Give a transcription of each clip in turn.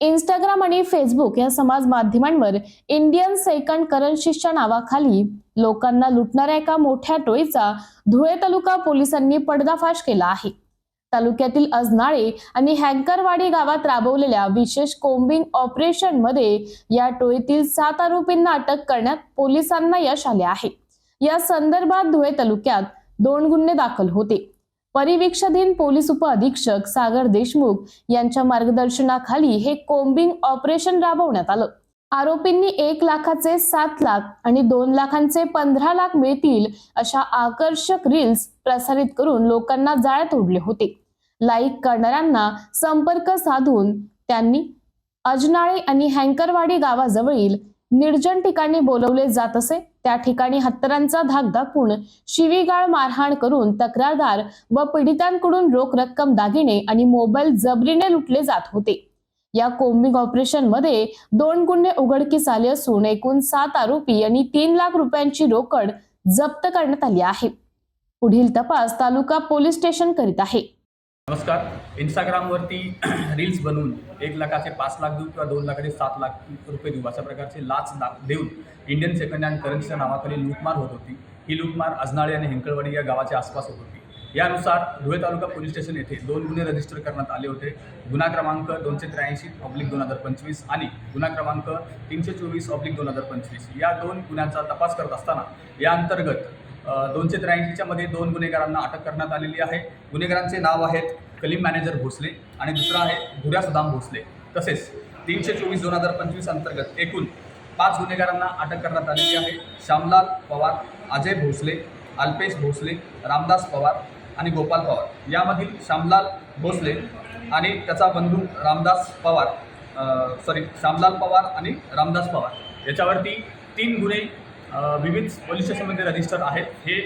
Instagram आणि Facebook या समाज माध्यमांवर इंडियन सेकंड करन्सीच्या नावाखाली लोकांना लुटणाऱ्या एका मोठ्या टोळीचा धुळे तालुका पोलिसांनी पडदाफाश केला आहे. तालुक्यातील अजनाळे आणि हँकरवाडी गावात राबवलेल्या विशेष कोम्बिंग ऑपरेशनमध्ये या टोळीतील सात आरोपींना अटक करण्यात पोलिसांना यश आले आहे. या संदर्भात धुळे तालुक्यात दोन गुन्हे दाखल होते. परिवीक्षाधीन पोलीस उपअधीक्षक सागर देशमुख यांच्या मार्गदर्शनाखाली हे कोम्बिंग ऑपरेशन राबवण्यात आलं. आरोपींनी एक लाखाचे सात लाख आणि दोन लाखांचे पंधरा लाख मिळतील अशा आकर्षक रील्स प्रसारित करून लोकांना जाळ्यात ओढले होते. लाईक करणाऱ्यांना संपर्क साधून त्यांनी अजनाळे आणि हँकरवाडी गावाजवळील निर्जन ठिकाणी बोलवले जात असे. त्या ठिकाणी हत्तरांचा धाक दाखवून शिवीगाळ मारहाण करून तक्रारदार व पीडितांकडून रोख रक्कम दागिने आणि मोबाईल जबरीने लुटले जात होते. या कोम्बिंग ऑपरेशनमध्ये दोन गुन्हे उघडकीस आले असून एकूण सात आरोपी आणि तीन लाख रुपयांची रोकड जप्त करण्यात आली आहे. पुढील तपास तालुका पोलीस स्टेशन करीत आहे. नमस्कार. इंस्टाग्रामवरती रील्स बनवून एक लाखाचे पाच लाख देऊ किंवा दोन लाखाचे सात लाख रुपये देऊ अशा प्रकारचे लाच लाख देऊन इंडियन सेकंड हँड करन्सीच्या नावाखाली लूटमार होत होती. ही लूटमार अजनाळे आणि हेंकळवाडी या गावाच्या आसपास होत होती. यानुसार धुळे तालुका पोलीस स्टेशन येथे दोन गुन्हे रजिस्टर करण्यात आले होते. गुन्हा क्रमांक दोनशे त्र्याऐंशी ऑब्लिक दोन हजार पंचवीस आणि गुन्हा क्रमांक तीनशे चोवीस ऑब्लिक दोन हजार पंचवीस. या दोन गुन्ह्यांचा तपास करत असताना या अंतर्गत दोनशे त्र्याऐंशीच्या मध्ये दोन गुन्हेगारांना अटक करण्यात आलेली आहे. गुन्हेगारांचे नाव आहेत कलीम मॅनेजर भोसले आणि दुसरा आहे भुऱ्या सदाम भोसले. तसेच तीनशे चोवीस दोन हजार पंचवीस अंतर्गत एकूण पाच गुन्हेगारांना अटक करण्यात आलेली आहे. श्यामलाल पवार अजय भोसले अल्पेश भोसले रामदास पवार आणि गोपाल पवार. यामधील श्यामलाल भोसले आणि त्याचा बंधू रामदास पवार सॉरी श्यामलाल पवार आणि रामदास पवार. याच्यावरती तीन गुन्हे विविध पोलीस स्टेशनमध्ये रजिस्टर आहेत. हे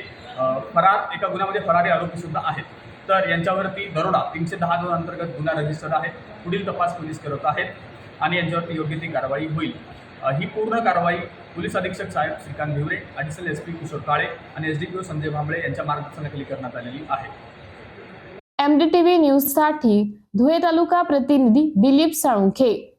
फरार एका गुन्ह्यामध्ये फरारी आरोपीसुद्धा आहेत. तर यांच्यावरती दरोडा तीनशे दहा दोन अंतर्गत गुन्हा रजिस्टर आहे. पुढील तपास पोलीस करत आहेत आणि यांच्यावरती योग्य ती कारवाई होईल. ही पूर्ण कारवाई पोलीस अधीक्षक साहेब Shrikant Bhivare additional S P Kishor Kale आणि S D P O Sanjay Bhambale यांच्या मार्गदर्शनाखाली करण्यात आलेली आहे. एमडीटीव्ही व्ही न्यूजसाठी धुळे तालुका प्रतिनिधी दिलीप साळुंखे.